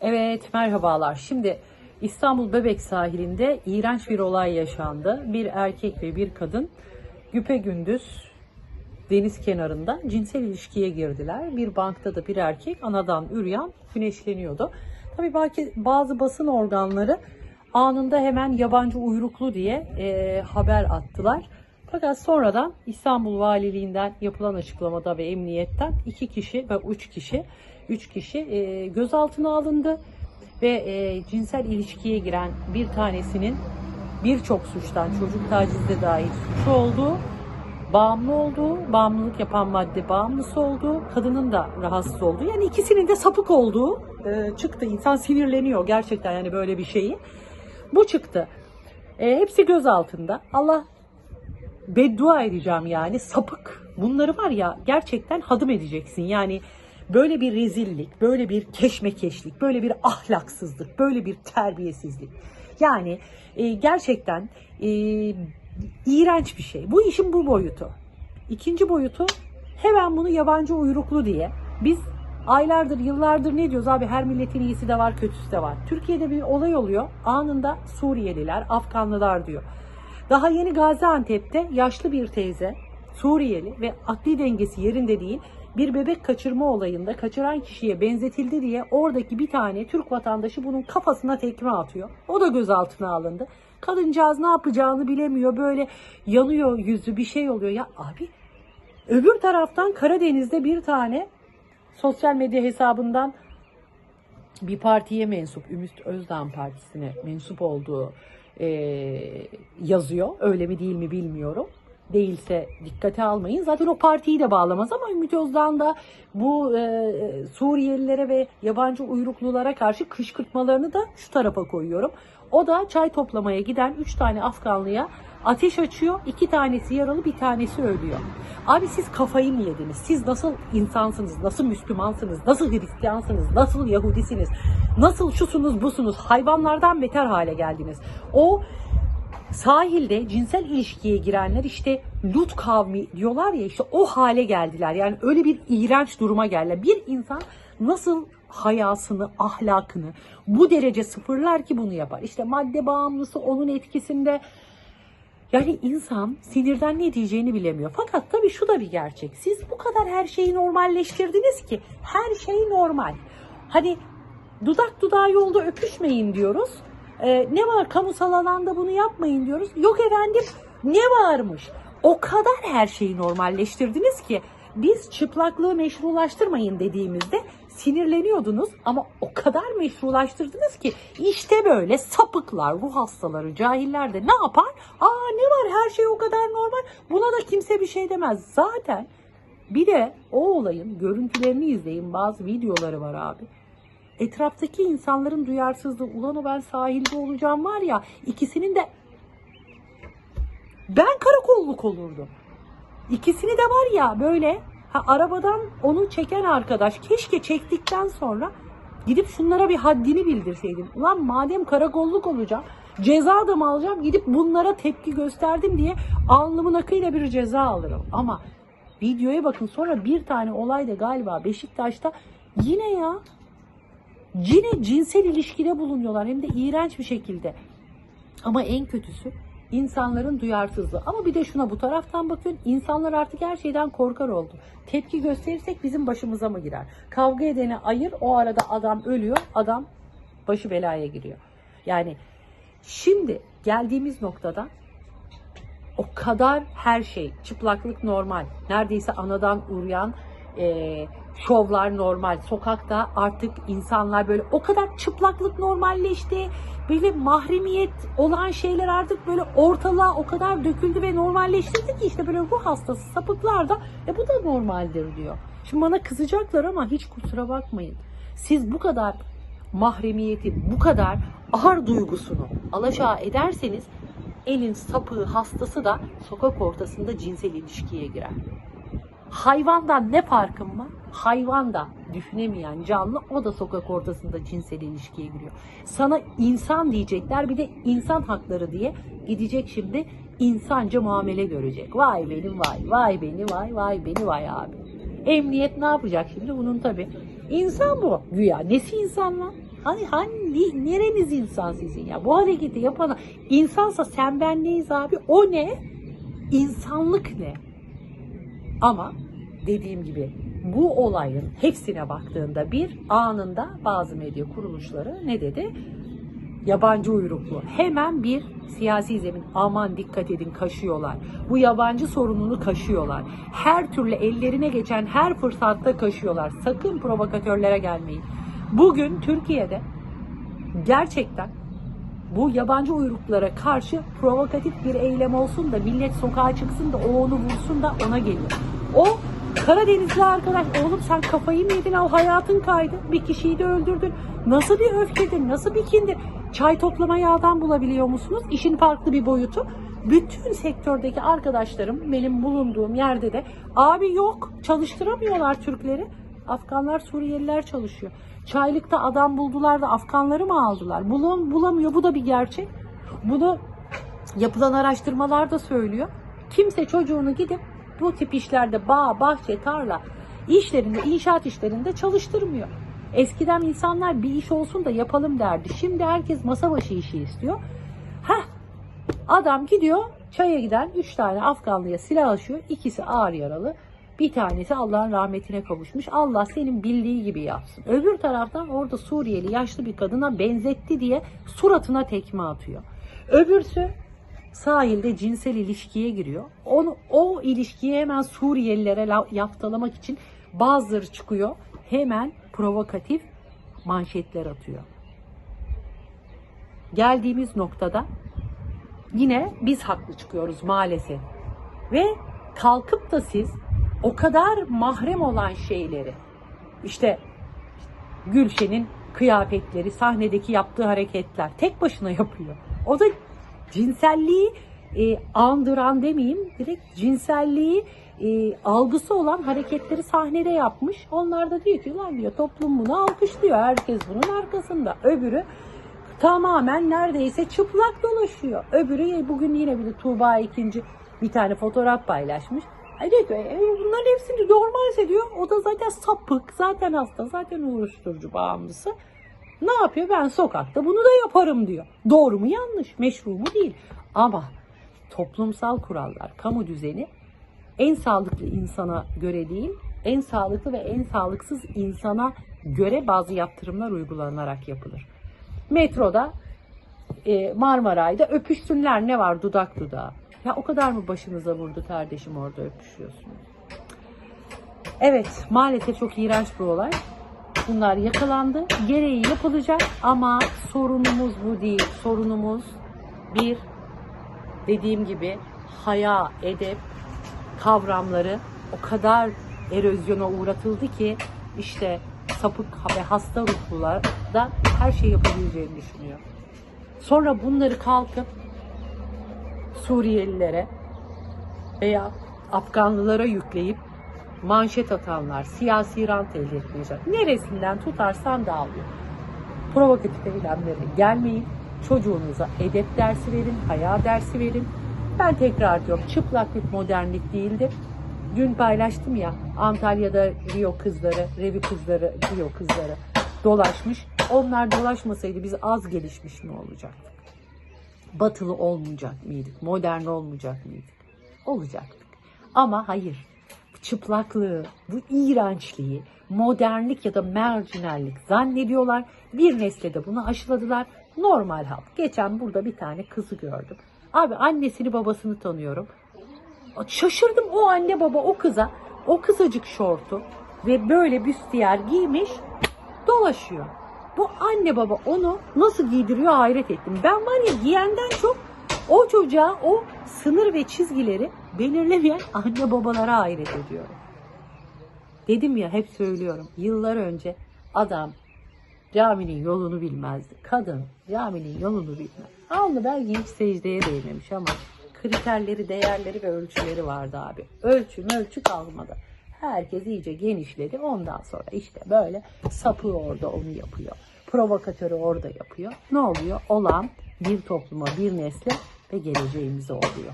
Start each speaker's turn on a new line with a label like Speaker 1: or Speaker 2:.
Speaker 1: Evet, merhabalar. Şimdi İstanbul Bebek sahilinde iğrenç bir olay yaşandı. Bir erkek ve bir kadın güpegündüz deniz kenarında cinsel ilişkiye girdiler. Bir bankta da bir erkek anadan üryan güneşleniyordu. Tabii belki bazı basın organları anında hemen yabancı uyruklu diye e, haber attılar. Fakat sonradan İstanbul Valiliğinden yapılan açıklamada ve emniyetten iki kişi ve üç kişi, üç kişi e, gözaltına alındı ve e, cinsel ilişkiye giren bir tanesinin birçok suçtan çocuk tacizde dahil suçu olduğu, bağımlı olduğu, bağımlılık yapan madde bağımlısı olduğu, kadının da rahatsız olduğu, yani ikisinin de sapık olduğu e, çıktı. İnsan sinirleniyor gerçekten yani böyle bir şeyi. Bu çıktı. E, hepsi göz altında. Allah beddua edeceğim yani sapık. Bunları var ya gerçekten hadım edeceksin. Yani böyle bir rezillik, böyle bir keşmekeşlik, böyle bir ahlaksızlık, böyle bir terbiyesizlik. Yani e, gerçekten e, iğrenç bir şey. Bu işin bu boyutu. İkinci boyutu hemen bunu yabancı uyruklu diye biz aylardır yıllardır ne diyoruz abi her milletin iyisi de var kötüsü de var. Türkiye'de bir olay oluyor anında Suriyeliler Afganlılar diyor. Daha yeni Gaziantep'te yaşlı bir teyze Suriyeli ve akli dengesi yerinde değil bir bebek kaçırma olayında kaçıran kişiye benzetildi diye oradaki bir tane Türk vatandaşı bunun kafasına tekme atıyor. O da gözaltına alındı. Kadıncağız ne yapacağını bilemiyor böyle yanıyor yüzü bir şey oluyor. Ya abi öbür taraftan Karadeniz'de bir tane sosyal medya hesabından bir partiye mensup, Ümit Özdağ Partisi'ne mensup olduğu e, yazıyor. Öyle mi değil mi bilmiyorum. Değilse dikkate almayın. Zaten o partiyi de bağlamaz ama Ümit Özdağ'ın da bu e, Suriyelilere ve yabancı uyruklulara karşı kışkırtmalarını da şu tarafa koyuyorum. O da çay toplamaya giden 3 tane Afganlıya ateş açıyor. iki tanesi yaralı bir tanesi ölüyor. Abi siz kafayı mı yediniz? Siz nasıl insansınız? Nasıl Müslümansınız? Nasıl Hristiyansınız? Nasıl Yahudisiniz? Nasıl şusunuz busunuz? Hayvanlardan beter hale geldiniz. O sahilde cinsel ilişkiye girenler işte Lut kavmi diyorlar ya işte o hale geldiler. Yani öyle bir iğrenç duruma geldiler. Bir insan nasıl hayasını, ahlakını bu derece sıfırlar ki bunu yapar. İşte madde bağımlısı onun etkisinde yani insan sinirden ne diyeceğini bilemiyor. Fakat tabii şu da bir gerçek. Siz bu kadar her şeyi normalleştirdiniz ki her şey normal. Hani dudak dudağa yolda öpüşmeyin diyoruz. Ee, ne var kamusal alanda bunu yapmayın diyoruz. Yok efendim ne varmış? O kadar her şeyi normalleştirdiniz ki biz çıplaklığı meşrulaştırmayın dediğimizde sinirleniyordunuz ama o kadar meşrulaştırdınız ki işte böyle sapıklar, ruh hastaları, cahiller de ne yapar? Aa ne var her şey o kadar normal. Buna da kimse bir şey demez. Zaten bir de o olayın görüntülerini izleyin. Bazı videoları var abi. Etraftaki insanların duyarsızlığı. Ulan o ben sahilde olacağım var ya. ikisinin de ben karakolluk olurdum. İkisini de var ya böyle ha, arabadan onu çeken arkadaş keşke çektikten sonra gidip şunlara bir haddini bildirseydim. Ulan madem karakolluk olacağım ceza da mı alacağım gidip bunlara tepki gösterdim diye alnımın akıyla bir ceza alırım. Ama videoya bakın sonra bir tane olay da galiba Beşiktaş'ta yine ya yine cinsel ilişkide bulunuyorlar hem de iğrenç bir şekilde. Ama en kötüsü insanların duyarsızlığı. Ama bir de şuna bu taraftan bakın insanlar artık her şeyden korkar oldu. Tepki gösterirsek bizim başımıza mı girer? Kavga edene ayır o arada adam ölüyor adam başı belaya giriyor. Yani şimdi geldiğimiz noktada o kadar her şey çıplaklık normal neredeyse anadan uğrayan e, şovlar normal sokakta artık insanlar böyle o kadar çıplaklık normalleşti böyle mahremiyet olan şeyler artık böyle ortalığa o kadar döküldü ve normalleştirdi ki işte böyle ruh hastası sapıklar da e bu da normaldir diyor. Şimdi bana kızacaklar ama hiç kusura bakmayın. Siz bu kadar mahremiyeti, bu kadar ağır duygusunu alaşağı ederseniz elin sapığı hastası da sokak ortasında cinsel ilişkiye girer. Hayvandan ne farkım var? Hayvan da düşünemeyen canlı o da sokak ortasında cinsel ilişkiye giriyor. Sana insan diyecekler bir de insan hakları diye gidecek şimdi insanca muamele görecek. Vay benim vay, vay beni vay, vay beni vay abi. Emniyet ne yapacak şimdi? Bunun tabi İnsan bu güya. Nesi insan lan? Hani hani nereniz insan sizin ya? Bu hareketi yapana insansa sen ben neyiz abi? O ne? İnsanlık ne? Ama dediğim gibi bu olayın hepsine baktığında bir anında bazı medya kuruluşları ne dedi? Yabancı uyruklu. Hemen bir siyasi zemin aman dikkat edin kaşıyorlar. Bu yabancı sorununu kaşıyorlar. Her türlü ellerine geçen her fırsatta kaşıyorlar. Sakın provokatörlere gelmeyin. Bugün Türkiye'de gerçekten bu yabancı uyruklara karşı provokatif bir eylem olsun da millet sokağa çıksın da o onu vursun da ona geliyor. O Karadenizli arkadaş oğlum sen kafayı mı yedin al hayatın kaydı bir kişiyi de öldürdün. Nasıl bir öfkedir nasıl bir kindir. Çay toplama yağdan bulabiliyor musunuz? İşin farklı bir boyutu. Bütün sektördeki arkadaşlarım benim bulunduğum yerde de abi yok çalıştıramıyorlar Türkleri. Afganlar Suriyeliler çalışıyor. Çaylıkta adam buldular da Afganları mı aldılar? Bulam, bulamıyor bu da bir gerçek. Bunu yapılan araştırmalar da söylüyor. Kimse çocuğunu gidip bu tip işlerde bağ, bahçe, tarla işlerinde, inşaat işlerinde çalıştırmıyor. Eskiden insanlar bir iş olsun da yapalım derdi. Şimdi herkes masa başı işi istiyor. Heh, adam gidiyor çaya giden 3 tane Afganlıya silah açıyor. İkisi ağır yaralı. Bir tanesi Allah'ın rahmetine kavuşmuş. Allah senin bildiği gibi yapsın. Öbür taraftan orada Suriyeli yaşlı bir kadına benzetti diye suratına tekme atıyor. Öbürsü sahilde cinsel ilişkiye giriyor. Onu, o ilişkiyi hemen Suriyelilere la- yaftalamak için bazıları çıkıyor. Hemen provokatif manşetler atıyor. Geldiğimiz noktada yine biz haklı çıkıyoruz maalesef. Ve kalkıp da siz o kadar mahrem olan şeyleri işte Gülşen'in kıyafetleri, sahnedeki yaptığı hareketler tek başına yapıyor. O da cinselliği e, andıran demeyeyim, direkt cinselliği e, algısı olan hareketleri sahnede yapmış. Onlar da diyor ki lan diyor toplum bunu alkışlıyor. Herkes bunun arkasında. Öbürü tamamen neredeyse çıplak dolaşıyor. Öbürü bugün yine bir de Tuğba ikinci bir tane fotoğraf paylaşmış. Diyor ki "E, bunların hepsini normalse diyor. O da zaten sapık, zaten hasta, zaten uyuşturucu bağımlısı. Ne yapıyor? Ben sokakta bunu da yaparım diyor. Doğru mu yanlış, meşru mu değil. Ama toplumsal kurallar, kamu düzeni en sağlıklı insana göre değil, en sağlıklı ve en sağlıksız insana göre bazı yaptırımlar uygulanarak yapılır. Metroda, e, Marmaray'da öpüşsünler ne var dudak dudağa. Ya o kadar mı başınıza vurdu kardeşim orada öpüşüyorsunuz? Evet maalesef çok iğrenç bir olay. Bunlar yakalandı. Gereği yapılacak ama sorunumuz bu değil. Sorunumuz bir dediğim gibi haya, edep kavramları o kadar erozyona uğratıldı ki işte sapık ve hasta ruhlular da her şey yapabileceğini düşünüyor. Sonra bunları kalkıp Suriyelilere veya Afganlılara yükleyip manşet atanlar, siyasi rant elde etmeyecek. Neresinden tutarsan dağılıyor. Provokatif eylemlere gelmeyin. Çocuğunuza edep dersi verin, haya dersi verin. Ben tekrar diyorum çıplaklık modernlik değildir. Dün paylaştım ya Antalya'da Rio kızları, Revi kızları, Rio kızları dolaşmış. Onlar dolaşmasaydı biz az gelişmiş mi olacaktık? Batılı olmayacak mıydık? Modern olmayacak mıydık? Olacaktık. Ama hayır. Çıplaklığı, bu iğrençliği, modernlik ya da marjinallik zannediyorlar. Bir nesle de bunu aşıladılar. Normal halk. Geçen burada bir tane kızı gördüm. Abi annesini babasını tanıyorum. Şaşırdım o anne baba o kıza o kısacık şortu ve böyle büstiyer giymiş dolaşıyor. Bu anne baba onu nasıl giydiriyor hayret ettim. Ben var ya giyenden çok o çocuğa o sınır ve çizgileri belirlemeyen anne babalara hayret ediyorum. Dedim ya hep söylüyorum. Yıllar önce adam caminin yolunu bilmezdi. Kadın caminin yolunu bilmez. Alnı belki hiç secdeye değmemiş ama kriterleri, değerleri ve ölçüleri vardı abi. Ölçü ölçü kalmadı. Herkes iyice genişledi. Ondan sonra işte böyle sapı orada onu yapıyor. Provokatörü orada yapıyor. Ne oluyor? Olan bir topluma, bir nesle ve geleceğimize oluyor.